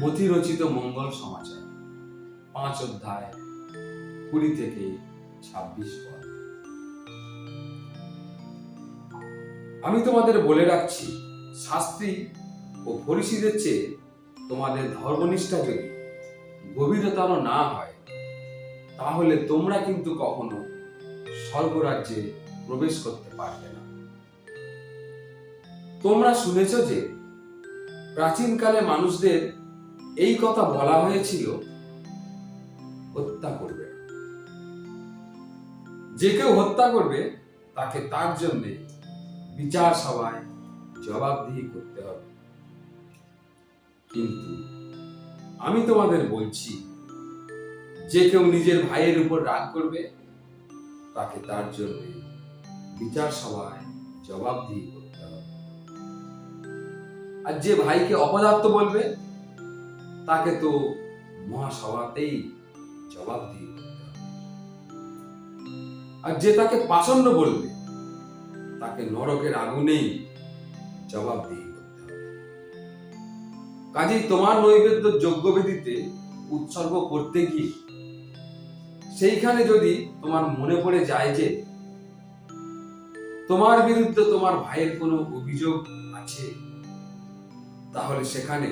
মতিরচিত মঙ্গল সমাচার। পাঁচ অধ্যায়, কুড়ি থেকে ছাব্বিশ আমি তোমাদের বলে রাখছি শাস্ত্রী ও ফরিসিদের চেয়ে তোমাদের ধর্মনিষ্ঠা যদি গভীরতর না হয়, তাহলে তোমরা কিন্তু কখনো স্বর্গরাজ্যে প্রবেশ করতে পারবে না। তোমরা শুনেছ যে প্রাচীনকালে মানুষদের এই কথা বলা হয়েছিল, হত্যা করবে। যে কেউ হত্যা করবে, তাকে তার জন্য বিচার সভায় জবাবদিহি করতে হবে। কিন্তু আমি তোমাদের বলছি, যে কেউ নিজের ভাইয়ের উপর রাগ করবে, তাকে তার জন্য বিচার সভায় জবাবদিহি করতে হবে। আর যে ভাইকে অপদার্থ বলবে তাকে তো মহাসভাতেই জবাব হবে। আর যে তাকে পাষণ্ড বলবে, তাকে নরকের আগুনেই করতে হবে। কাজেই তোমার নৈবেদ্য যজ্ঞবেদিতে উৎসর্গ করতে গিয়ে, সেইখানে যদি তোমার মনে পড়ে যায় যে তোমার বিরুদ্ধে তোমার ভাইয়ের কোনো অভিযোগ আছে, তাহলে সেখানে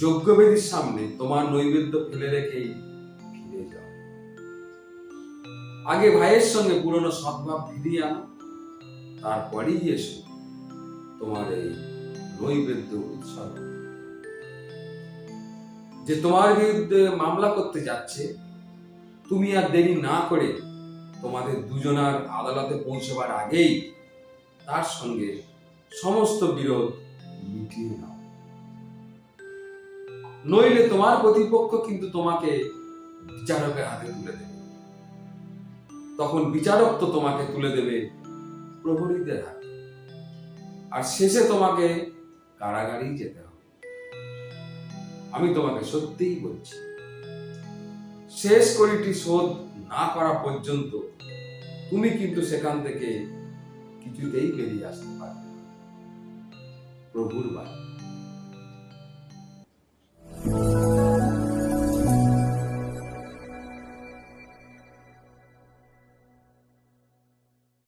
যজ্ঞবেদীর সামনে তোমার নৈবেদ্য ফেলে রেখেই ফিরে যাও। আগে ভাইয়ের সঙ্গে পুরনো সদ্ভাব ফিরিয়ে আনো, তারপরেই এসো তোমার এই নৈবেদ্য উৎসর্গ। যে তোমার বিরুদ্ধে মামলা করতে যাচ্ছে, তুমি আর দেরি না করে তোমাদের দুজনার আদালতে পৌঁছবার আগেই তার সঙ্গে সমস্ত বিরোধ মিটিয়ে নাও। নইলে তোমার প্রতিপক্ষ কিন্তু তোমাকে বিচারকের হাতে তুলে দেবে। তখন বিচারক তো তোমাকে তুলে দেবে প্রহরীদের হাতে। আর শেষে তোমাকে কারাগারেই যেতে হবে। আমি তোমাকে সত্যিই বলছি, শেষ করিটি শোধ না করা পর্যন্ত তুমি কিন্তু সেখান থেকে কিছুতেই বেরিয়ে আসতে পারবে। প্রভুর বাণী।